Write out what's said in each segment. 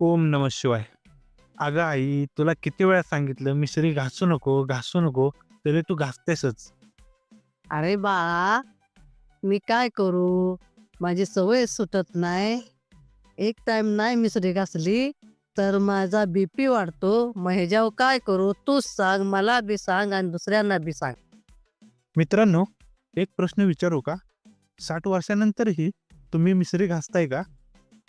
ओम नम शिवाय. अगं आई तुला किती वेळा सांगितलं मिश्री घासू नको घासू नको तरी तू घासतेसच. अरे बाळा मी काय करू? माझी सवय सुटत नाही. एक टाइम नाही मिसरी घासली तर माझा बीपी वाढतो. मग ह्याच्यावर काय करू? तूच सांग मला बी सांग आणि दुसऱ्यांना बी सांग. मित्रांनो एक प्रश्न विचारू का? साठ वर्षानंतरही तुम्ही मिश्री घासताय का?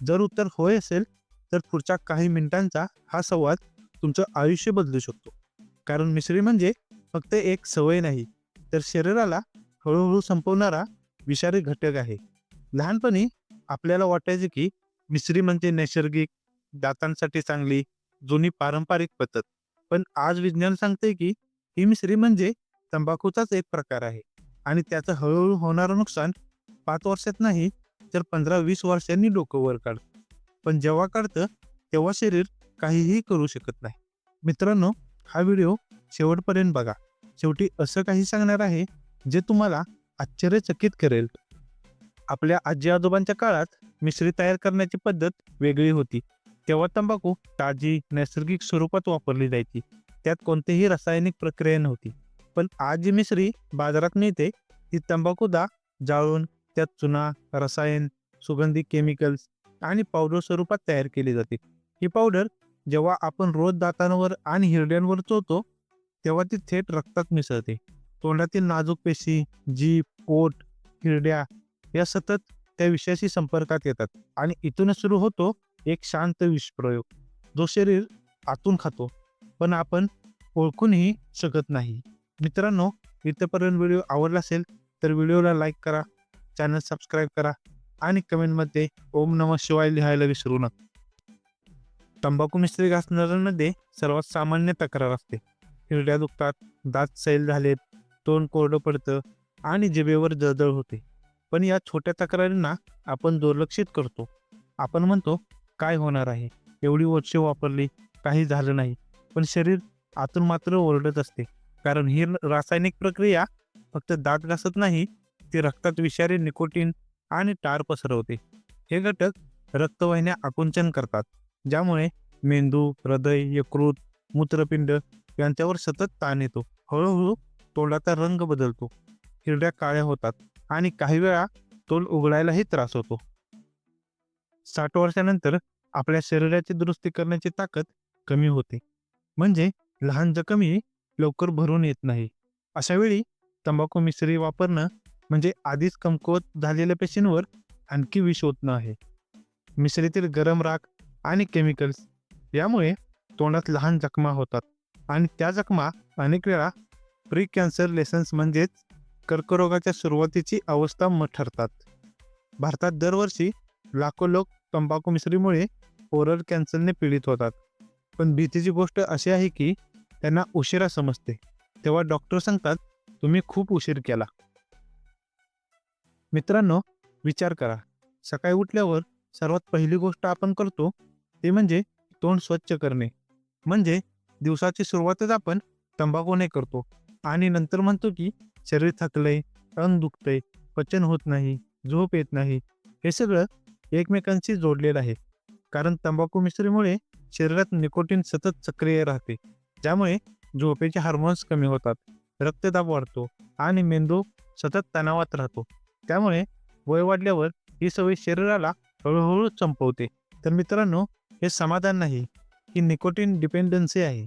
जर उत्तर होय असेल तर पुढच्या काही मिनिटांचा हा संवाद तुमचं आयुष्य बदलू शकतो. कारण मिश्री म्हणजे फक्त एक सवय नाही तर शरीराला हळूहळू संपवणारा विषारी घटक आहे. लहानपणी आपल्याला वाटायचे की मिश्री म्हणजे नैसर्गिक दातांसाठी चांगली जुनी पारंपरिक पद्धत. पण आज विज्ञान सांगते की ही मिश्री म्हणजे तंबाखूचाच एक प्रकार आहे आणि त्याचं हळूहळू होणारं नुकसान पाच वर्षात नाही तर पंधरा वीस वर्षांनी डोकं वर काढतं. पण जेव्हा काढतं तेव्हा शरीर काहीही करू शकत नाही. मित्रांनो हा व्हिडिओ शेवटपर्यंत बघा. शेवटी असं काही सांगणार आहे जे तुम्हाला आश्चर्यचकित करेल. आपल्या आजी आजोबांच्या काळात मिश्री तयार करण्याची पद्धत वेगळी होती. तेव्हा तंबाखू ताजी नैसर्गिक स्वरूपात वापरली जायची. त्यात कोणतीही रासायनिक प्रक्रिया नव्हती. पण आज जी मिश्री बाजारात मिळते ती तंबाखूदा जाळून त्यात चुना रसायन सुगंधी केमिकल्स आणि पावडर स्वरूपात तयार केली जाते. ही पावडर जेव्हा आपण रोज दातांवर आणि हिरड्यांवर चोळतो तेव्हा ती थेट रक्तात मिसळते. तोंडातील नाजूक पेशी जीभ पोट हिरड्या या सतत त्या विषयाशी संपर्कात येतात आणि इथूनच सुरू होतो एक शांत विषप्रयोग. जो शरीर आतून खातो पण आपण ओळखूनही शकत नाही. मित्रांनो इथपर्यंत व्हिडिओ आवडला असेल तर व्हिडिओला लाईक करा चॅनल सबस्क्राईब करा. आणि कमेंटमध्ये ओम नम शिवाय लिहायला विसरू नका. तंबाखू मिश्री घासणाऱ्यांमध्ये सर्वात सामान्य तक्रार असते. हिरड्या दुखतात दात सैल झालेत तोंड कोरडं पडतं आणि जिभेवर जळजळ होते. पण या छोट्या तक्रारींना आपण दुर्लक्षित करतो. आपण म्हणतो काय होणार आहे? एवढी वर्षे वापरली काही झालं नाही. पण शरीर आतून मात्र ओरडत असते. कारण ही रासायनिक प्रक्रिया फक्त दात घासत नाही ती रक्तात विषारी निकोटीन आणि टार पसरवते. हे घटक रक्तवाहिन्या आकुंचन करतात ज्यामुळे मेंदू हृदय यकृत मूत्रपिंड यांच्यावर सतत ताण येतो. हळूहळू तोंडाचा रंग बदलतो. हिरड्या काळ्या होतात आणि काही वेळा तोल उघडायलाही त्रास होतो. साठ वर्षानंतर आपल्या शरीराची दुरुस्ती करण्याची ताकद कमी होते. म्हणजे लहान जखमी लवकर भरून येत नाही. अशा वेळी तंबाखू मिश्री वापरणं म्हणजे आधीच कमकुवत झालेल्या पेशींवर आणखी विष ओतणं आहे मिश्रीतील गरम राख आणि केमिकल्स यामुळे तोंडात लहान जखमा होतात आणि त्या जखमा अनेक वेळा प्री कॅन्सर लेसन्स म्हणजेच कर्करोगाच्या सुरुवातीची अवस्था म ठरतात. भारतात दरवर्षी लाखो लोक तंबाखू मिश्रीमुळे ओरल कॅन्सरने पीडित होतात. पण भीतीची गोष्ट अशी आहे की त्यांना उशिरा समजते. तेव्हा डॉक्टर सांगतात तुम्ही खूप उशीर केला. मित्रांनो विचार करा. सकाळी उठल्यावर सर्वात पहिली गोष्ट आपण करतो ते म्हणजे तोंड स्वच्छ करणे. म्हणजे दिवसाची सुरुवातच आपण तंबाखूने करतो. आणि नंतर म्हणतो की शरीर थकलंय अंग दुखतंय पचन होत नाही झोप येत नाही हे सगळं एकमेकांशी जोडलेलं आहे. कारण तंबाखू मिश्रीमुळे शरीरात निकोटीन सतत सक्रिय राहते. ज्यामुळे झोपेचे हार्मोन्स कमी होतात रक्तदाब वाढतो आणि मेंदू सतत तणावात राहतो. त्यामुळे वय वाढल्यावर ही सवय शरीराला हळूहळू संपवते. तर मित्रांनो हे समाधान नाही ही निकोटीन डिपेंडन्सी आहे.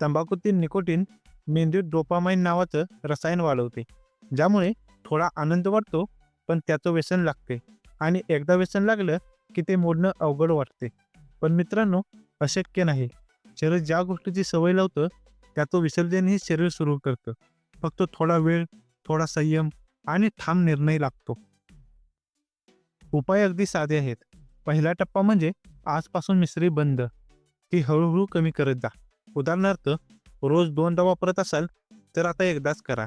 तंबाखूतील निकोटीन मेंदूत डोपामाइन नावाचं रसायन वाढवते ज्यामुळे थोडा आनंद वाटतो पण त्याचं व्यसन लागते. आणि एकदा व्यसन लागलं की ते मोडणं अवघड वाटते. पण मित्रांनो अशक्य नाही. शरीर ज्या गोष्टीची सवय लावतं त्याचं विसर्जनही शरीर सुरू करतं. फक्त थोडा वेळ थोडा संयम आणि ठाम निर्णय लागतो. उपाय अगदी साधे आहेत. पहिला टप्पा म्हणजे आजपासून मिश्री बंद. ती हळूहळू कमी करत जा. उदाहरणार्थ रोज दोनदा वापरत असाल तर आता एकदाच करा.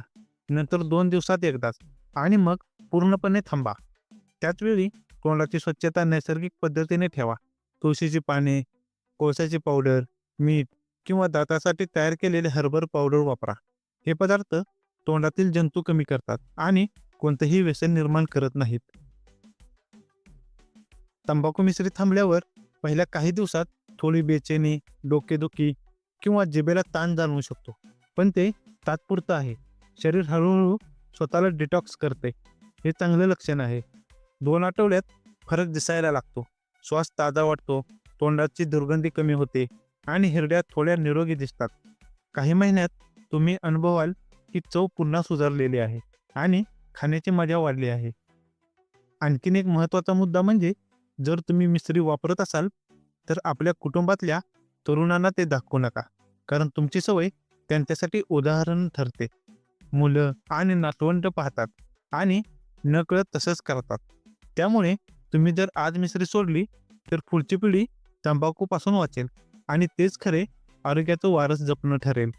नंतर दोन दिवसात एकदाच. आणि मग पूर्णपणे थांबा. त्याच वेळी तोंडाची स्वच्छता नैसर्गिक पद्धतीने ठेवा. तुळशीची पाने कोळशाची पावडर मीठ किंवा दातासाठी तयार केलेले हर्बल पावडर वापरा. हे पदार्थ तोंडातील जंतू कमी करतात आणि कोणतंही व्यसन निर्माण करत नाहीत. तंबाखू मिश्री थांबल्यावर पहिल्या काही दिवसात थोडी बेचैनी डोकेदुखी किंवा जिभेला ताण जाणवू शकतो. पण ते तात्पुरतं आहे. शरीर हळूहळू स्वतःला डिटॉक्स करते. हे चांगलं लक्षण आहे. दोन आठवड्यात फरक दिसायला लागतो. श्वास ताजा वाटतो तोंडाची दुर्गंधी कमी होते आणि हिरड्या थोड्या निरोगी दिसतात. काही महिन्यात तुम्ही अनुभवाल ही चव पुन्हा सुधारलेली आहे आणि खाण्याची मजा वाढली आहे. आणखीन एक महत्त्वाचा मुद्दा म्हणजे जर तुम्ही मिसरी वापरत असाल तर आपल्या कुटुंबातल्या तरुणांना ते दाखवू नका. कारण तुमची सवय त्यांच्यासाठी उदाहरण ठरते. मुलं आणि नातवंड पाहतात आणि नकळत तसंच करतात. त्यामुळे तुम्ही जर आज मिसरी सोडली तर पुढची पिढी तंबाखूपासून वाचेल आणि तेच खरे आरोग्याचं वारस जपणं ठरेल.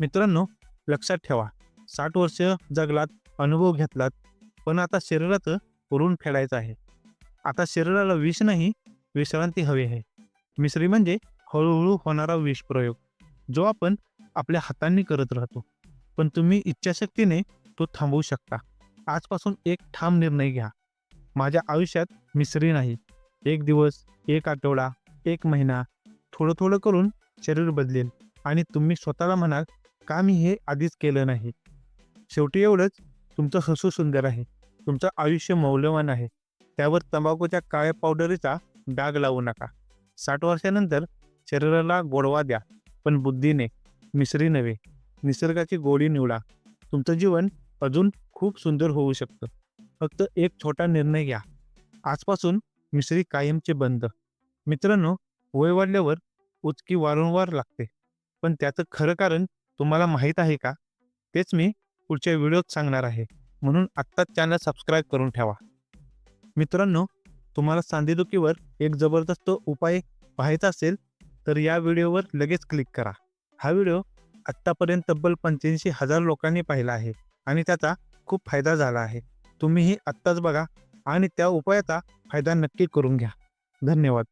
मित्रांनो लक्षात ठेवा. साठ वर्ष जगलात अनुभव घेतलात पण आता शरीराचं पुरून फेडायचं आहे. आता शरीराला विष नाही विश्रांती हवी आहे. मिसरी म्हणजे हळूहळू होणारा विष प्रयोग जो आपण आपल्या हातांनी करत राहतो. पण तुम्ही इच्छाशक्तीने तो थांबवू शकता. आजपासून एक ठाम निर्णय घ्या. माझ्या आयुष्यात मिसरी नाही. एक दिवस एक आठवडा एक महिना थोडं थोडं करून शरीर बदलेल आणि तुम्ही स्वतःला म्हणाल का मी हे आधीच केलं नाही. शेवटी एवढंच तुमचं हसू सुंदर आहे. तुमचं आयुष्य मौल्यवान आहे. त्यावर तंबाखूच्या काळ्या पावडरीचा डाग लावू नका. साठ वर्षानंतर शरीराला गोडवा द्या पण बुद्धीने मिसरी नव्हे. निसर्गाची गोडी निवडा. तुमचं जीवन अजून खूप सुंदर होऊ शकतं. फक्त एक छोटा निर्णय घ्या. आजपासून मिसरी कायमचे बंद. मित्रांनो वय वाढल्यावर उचकी वारंवार लागते. पण त्याचं खरं कारण तुम्हाला माहीत आहे का? तेच मी पुढच्या व्हिडिओत सांगणार आहे. म्हणून आत्ताच चॅनल सबस्क्राईब करून ठेवा. मित्रांनो तुम्हाला सांधेदुखीवर एक जबरदस्त उपाय पाहायचा असेल तर या व्हिडिओवर लगेच क्लिक करा. हा व्हिडिओ आत्तापर्यंत तब्बल पंच्याऐंशी हजार लोकांनी पाहिला आहे आणि त्याचा खूप फायदा झाला आहे. तुम्हीही आत्ताच बघा आणि त्या उपायाचा फायदा नक्की करून घ्या. धन्यवाद.